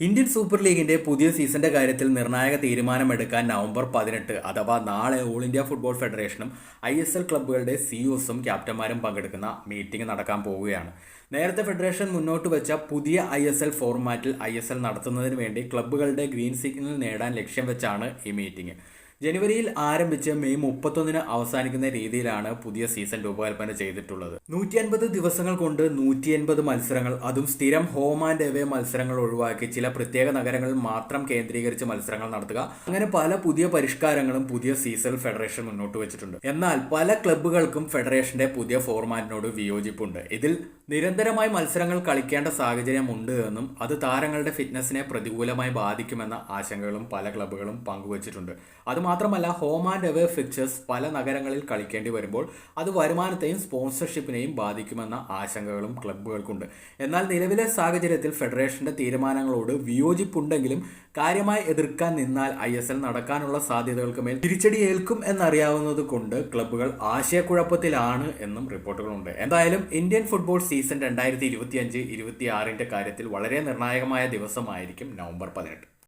Indian super ലീഗിന്റെ പുതിയ സീസന്റെ കാര്യത്തിൽ നിർണായക തീരുമാനമെടുക്കാൻ നവംബർ പതിനെട്ട് അഥവാ നാളെ ഓൾ ഇന്ത്യ ഫുട്ബോൾ ഫെഡറേഷനും ഐ എസ് എൽ ക്ലബ്ബുകളുടെ സിഇഒസും ക്യാപ്റ്റന്മാരും പങ്കെടുക്കുന്ന മീറ്റിംഗ് നടക്കാൻ പോവുകയാണ്. നേരത്തെ ഫെഡറേഷൻ മുന്നോട്ട് വെച്ച പുതിയ ഐ എസ് എൽ ഫോർമാറ്റിൽ ഐ എസ് എൽ നടത്തുന്നതിന് വേണ്ടി ക്ലബ്ബുകളുടെ ഗ്രീൻ സിഗ്നൽ നേടാൻ ലക്ഷ്യം വെച്ചാണ് ഈ മീറ്റിംഗ്. ജനുവരിയിൽ ആരംഭിച്ച് മെയ് മുപ്പത്തൊന്നിന് അവസാനിക്കുന്ന രീതിയിലാണ് പുതിയ സീസൺ രൂപകൽപ്പന ചെയ്തിട്ടുള്ളത്. നൂറ്റി അൻപത് ദിവസങ്ങൾ കൊണ്ട് നൂറ്റി അൻപത് മത്സരങ്ങൾ അതും സ്ഥിരം ഹോം ആൻഡ് എവേ മത്സരങ്ങൾ ഒഴിവാക്കി ചില പ്രത്യേക നഗരങ്ങളിൽ മാത്രം കേന്ദ്രീകരിച്ച് മത്സരങ്ങൾ നടത്തുക. അങ്ങനെ പല പുതിയ പരിഷ്കാരങ്ങളും പുതിയ സീസൺ ഫെഡറേഷൻ മുന്നോട്ട് വെച്ചിട്ടുണ്ട്. എന്നാൽ പല ക്ലബ്ബുകൾക്കും ഫെഡറേഷന്റെ പുതിയ ഫോർമാറ്റിനോട് വിയോജിപ്പുണ്ട്. ഇതിൽ നിരന്തരമായി മത്സരങ്ങൾ കളിക്കേണ്ട സാഹചര്യമുണ്ട് എന്നും അത് താരങ്ങളുടെ ഫിറ്റ്നസിനെ പ്രതികൂലമായി ബാധിക്കുമെന്ന ആശങ്കകളും പല ക്ലബ്ബുകളും പങ്കുവച്ചിട്ടുണ്ട്. അതുമാത്രമല്ല ഹോം ആൻഡ് അവേ ഫിക്ചേഴ്സ് പല നഗരങ്ങളിൽ കളിക്കേണ്ടി വരുമ്പോൾ അത് വരുമാനത്തെയും സ്പോൺസർഷിപ്പിനെയും ബാധിക്കുമെന്ന ആശങ്കകളും ക്ലബ്ബുകൾക്കുണ്ട്. എന്നാൽ നിലവിലെ സാഹചര്യത്തിൽ ഫെഡറേഷന്റെ തീരുമാനങ്ങളോട് വിയോജിപ്പുണ്ടെങ്കിലും കാര്യമായി എതിർക്കാൻ നിന്നാൽ ഐ എസ് എൽ നടക്കാനുള്ള സാധ്യതകൾക്ക് മേൽ തിരിച്ചടി ഏൽക്കും എന്നറിയാവുന്നത് കൊണ്ട് ക്ലബ്ബുകൾ ആശയക്കുഴപ്പത്തിലാണ് എന്നും റിപ്പോർട്ടുകളുണ്ട്. എന്തായാലും ഇന്ത്യൻ ഫുട്ബോൾ സീസൺ രണ്ടായിരത്തി ഇരുപത്തിയഞ്ച് ഇരുപത്തി ആറിന്റെ കാര്യത്തിൽ വളരെ നിർണായകമായ ദിവസമായിരിക്കും നവംബർ പതിനെട്ട്.